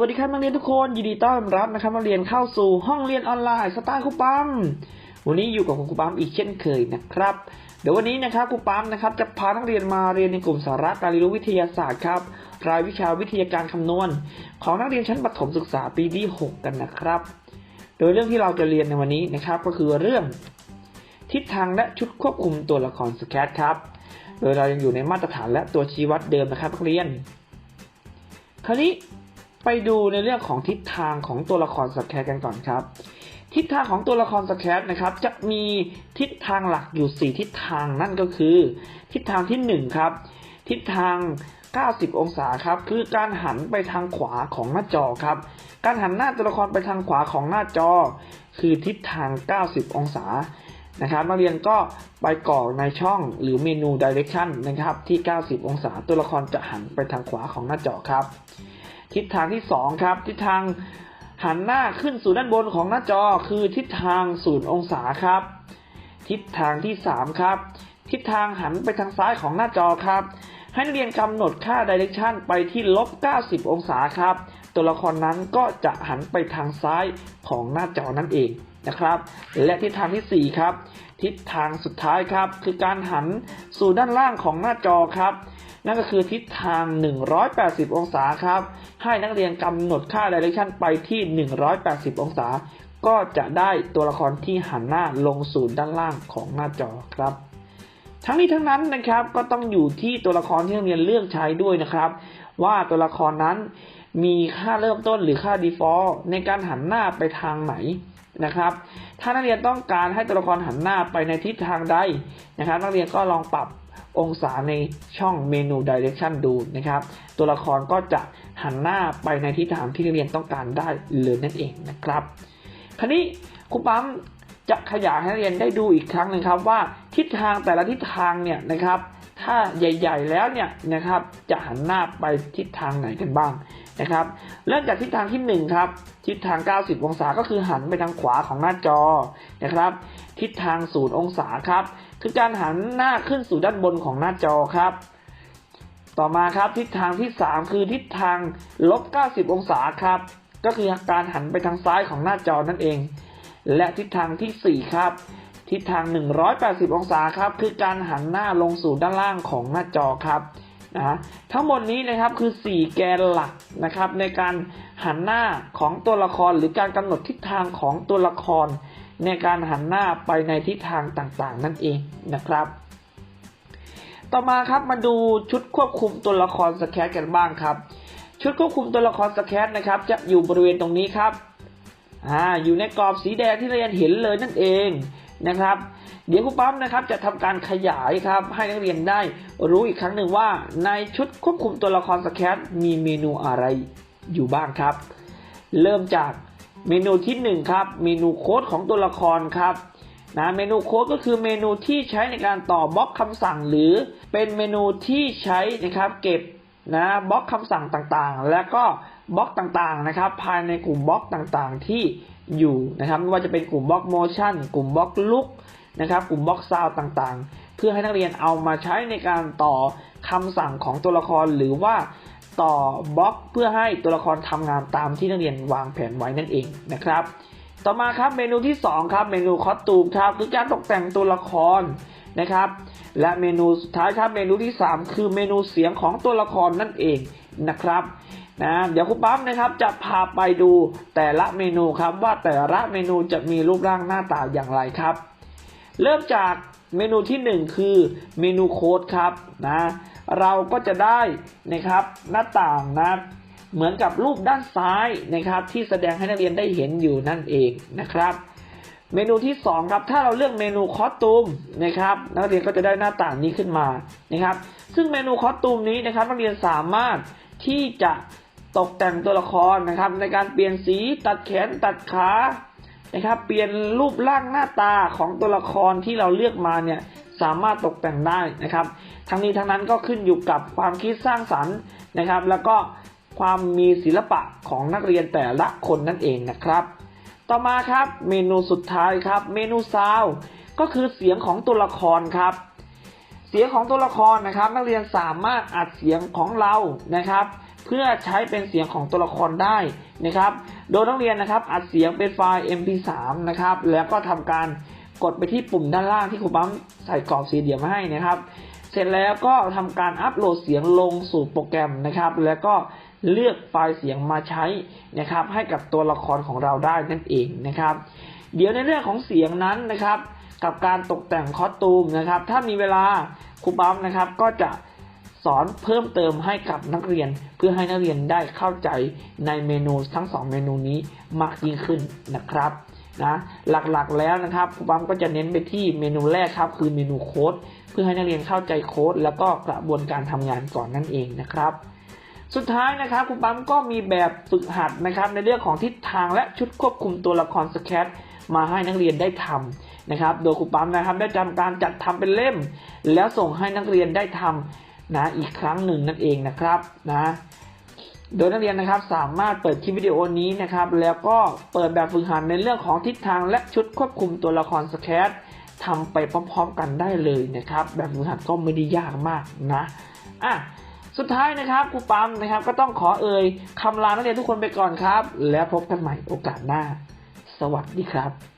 วัสดีครับนักเรียนทุกคนยินดีต้อนรับนะครับมาเรียนเข้าสู่ห้องเรียนออนไลน์สไตล์ครูปั๊มวันนี้อยู่กับครูปั๊มอีกเช่นเคยนะครับ เดี๋ยววันนี้นะครับครูปั๊มนะครับจะพานักเรียนมาเรียนในกลุ่มสาระการเรียนรู้วิทยาศาสตร์ครับรายวิชาวิทยาการคำนวณ ของนักเรียนชั้นประถมศึกษาปีที่ 6 กันนะครับ โดยเรื่องที่เราจะเรียนในวันนี้นะครับก็คือเรื่อง ทิศทางและชุดควบคุมตัวละครสแคทครับ โดยเรายังอยู่ในมาตรฐานและตัวชี้วัดเดิมนะครับนักเรียน คราวนี้ ไปดูในเรื่องของทิศทางของตัวละครสแคทกันก่อนครับ ทิศทางของตัวละครสแคทนะครับ จะมีทิศทางหลักอยู่ 4 ทิศทางนั่นก็คือ ทิศทางที่ 1 ครับ ทิศทาง 90 องศาครับ คือการหันไปทางขวาของหน้าจอครับ การหันหน้าตัวละครไปทางขวาของหน้าจอ คือทิศทาง 90 องศานะครับนักเรียนก็ไปกรอกในช่องหรือเมนู direction นะครับที่ 90 องศาตัวละครจะหันไปทางขวาของหน้าจอครับ ทิศทางที่ 2 ครับ ทิศทางหันหน้าขึ้นสู่ด้านบนของหน้าจอคือทิศทางศูนย์องศาครับ ทิศทางที่ 3 ครับ ทิศทางหันไปทางซ้ายของหน้าจอครับ ให้นักเรียนกำหนดค่า direction ไปที่ลบ 90 องศาครับ ตัวละครนั้นก็จะหันไปทางซ้ายของหน้าจอนั่นเอง นะครับ และทิศทางที่ 4 ครับ ทิศทางสุดท้ายครับ คือการหันสู่ด้านล่างของหน้าจอครับ นั่นก็คือทิศทาง 180 องศาครับ ให้นักเรียนกำหนดค่า direction ไปที่ 180 องศา ก็จะได้ตัวละครที่หันหน้าลงสู่ด้านล่างของหน้าจอครับทั้งนี้ทั้งนั้นนะครับก็ต้องอยู่ที่ตัวละครที่นักเรียนเลือกใช้ด้วยนะครับ ว่าตัวละครนั้นมีค่าเริ่มต้นหรือค่า default ในการหันหน้าไปทางไหน นะครับ ถ้านักเรียนต้องการให้ตัวละครหันหน้าไปในทิศทางใดนะครับ นักเรียนก็ลองปรับองศาในช่องเมนู direction ดูนะครับ ตัวละครก็จะหันหน้าไปในทิศทางที่นักเรียนต้องการได้เลยนั่นเองนะครับ คราวนี้ครูปั๊มจะขยายให้นักเรียนได้ดูอีกครั้งหนึ่งครับว่าทิศทางแต่ละทิศทางเนี่ยนะครับ ถ้าใหญ่ ๆ แล้วเนี่ยนะครับจะหันหน้าไปทิศทางไหนกันบ้าง นะครับ เริ่มจากทิศทางที่ 1 ครับ ทิศทาง 90 องศาก็คือหันไปทางขวาของหน้าจอนะครับ ทิศทาง 0 องศาครับ คือการหันหน้าขึ้นสู่ด้านบนของหน้าจอครับ ต่อมาครับทิศทางที่ 3 คือทิศทางลบ 90 องศาครับ ก็คือการหันไปทางซ้ายของหน้าจอนั่นเอง และทิศทางทีสี่4 ครับ ทิศทาง 180 องศาครับ คือการหันหน้าลงสู่ด้านล่างของหน้าจอครับ นะทั้งหมดนี้นะครับคือ 4 แกนหลักนะครับ ในการหันหน้าของตัวละครหรือการกำหนดทิศทางของตัวละคร ในการหันหน้าไปในทิศทางต่างๆ นั่นเองนะครับ ต่อมาครับมาดูชุดควบคุมตัวละครสแครกันบ้างครับ ชุดควบคุมตัวละครสแครนะครับ จะอยู่บริเวณตรงนี้ครับอ่าอยู่ในกรอบสีแดงที่เราเห็นเลยนั่นเอง นะครับ เดี๋ยวครูปั๊มนะครับจะทำการขยายครับให้นักเรียนได้รู้อีกครั้งหนึ่งว่าในชุดควบคุมตัวละครสแครมีเมนูอะไรอยู่บ้างครับ เริ่มจากเมนูที่หนึ่งครับเมนูโค้ดของตัวละครครับนะเมนูโค้ดก็คือเมนูที่ใช้ในการต่อบล็อกคำสั่ง หรือเป็นเมนูที่ใช้นะครับเก็บนะบล็อกคำสั่งต่างๆ และก็ บล็อกต่างๆนะครับ ภายในกลุ่มบล็อกต่างๆที่อยู่นะครับไม่ว่าจะเป็นกลุ่มบล็อกโมชั่นกลุ่มบล็อกลุกนะครับ กลุ่มบล็อกซาวต่างๆ เพื่อให้นักเรียนเอามาใช้ในการต่อคำสั่งของตัวละครหรือว่าต่อบล็อกเพื่อให้ตัวละครทำงานตามที่นักเรียนวางแผนไว้นั่นเองนะครับ ต่อมาครับเมนูที่ 2 ครับ เมนูคอสตูมครับคือการตกแต่งตัวละครนะครับ และเมนูสุดท้ายครับเมนูที่ 3 คือเมนูเสียงของตัวละครนั่นเองนะครับ นะเดี๋ยวคุณปั๊มนะครับจะพาไปดูแต่ละเมนูครับว่าแต่ละเมนูจะมีรูปร่างหน้าตาอย่างไรครับ เริ่มจากเมนูที่ 1 คือเมนูโค้ดครับนะเราก็จะได้นะครับหน้าต่างนะเหมือนกับรูปด้านซ้ายนะครับ ที่แสดงให้นักเรียนได้เห็นอยู่นั่นเองนะครับ เมนูที่ 2 ครับ ถ้าเราเลือกเมนูคอสตูมนะครับนักเรียนก็จะได้หน้าต่างนี้ขึ้นมานะครับ ซึ่งเมนูคอสตูมนี้นะครับนักเรียนสามารถที่จะ ตกแต่งตัวละครนะครับ ในการเปลี่ยนสีตัดแขนตัดขานะครับ เปลี่ยนรูปร่างหน้าตาของตัวละครที่เราเลือกมาเนี่ยสามารถตกแต่งได้นะครับ ทั้งนี้ทั้งนั้นก็ขึ้นอยู่กับความคิดสร้างสรรค์นะครับ แล้วก็ความมีศิลปะของนักเรียนแต่ละคนนั่นเองนะครับ ต่อมาครับเมนูสุดท้ายครับ เมนูซาวก็คือเสียงของตัวละครครับ เสียงของตัวละครนะครับ นักเรียนสามารถอัดเสียงของเรานะครับ เพื่อใช้เป็นเสียงของตัวละครได้นะครับ โดยนักเรียนนะครับ อัดเสียงเป็นไฟล์ MP3 นะครับ แล้วก็ทำการกดไปที่ปุ่มด้านล่างที่ครูปั๊มใส่กรอบสี่เหลี่ยมมาให้นะครับ เสร็จแล้วก็ทำการอัปโหลดเสียงลงสู่โปรแกรมนะครับ แล้วก็เลือกไฟล์เสียงมาใช้นะครับ ให้กับตัวละครของเราได้นั่นเองนะครับ เดี๋ยวในเรื่องของเสียงนั้นนะครับ กับการตกแต่งคอสตูมนะครับ ถ้ามีเวลาครูปั๊มนะครับ ก็จะสอนเพิ่มเติมให้กับนักเรียน เพื่อให้นักเรียนได้เข้าใจในเมนูทั้งสองเมนูนี้มากยิ่งขึ้นนะครับนะหลักๆแล้วนะครับครูปั๊มก็จะเน้นไปที่เมนูแรกครับ คือเมนูโค้ดเพื่อให้นักเรียนเข้าใจโค้ดแล้วก็กระบวนการทำงานก่อนนั่นเองนะครับ สุดท้ายนะครับครูปั๊มก็มีแบบฝึกหัดนะครับ ในเรื่องของทิศทางและชุดควบคุมตัวละครสแคทมาให้นักเรียนได้ทำ นะครับ โดยครูปั๊มนะครับได้ทำการจัดทำเป็นเล่ม แล้วส่งให้นักเรียนได้ทำนะอีกครั้งหนึ่งนั่นเองนะครับนะโดยนักเรียนนะครับสามารถเปิดคลิปวิดีโอนี้นะครับ แล้วก็เปิดแบบฝึกหัดในเรื่องของทิศทางและชุดควบคุมตัวละครสแคททำไปพร้อมๆกันได้เลยนะครับ แบบฝึกหัดก็ไม่ได้ยากมากนะอะสุดท้ายนะครับครูปั๊มนะครับ ก็ต้องขอเอ่ยคำลานักเรียนทุกคนไปก่อนครับ แล้วพบกันใหม่โอกาสหน้า สวัสดีครับ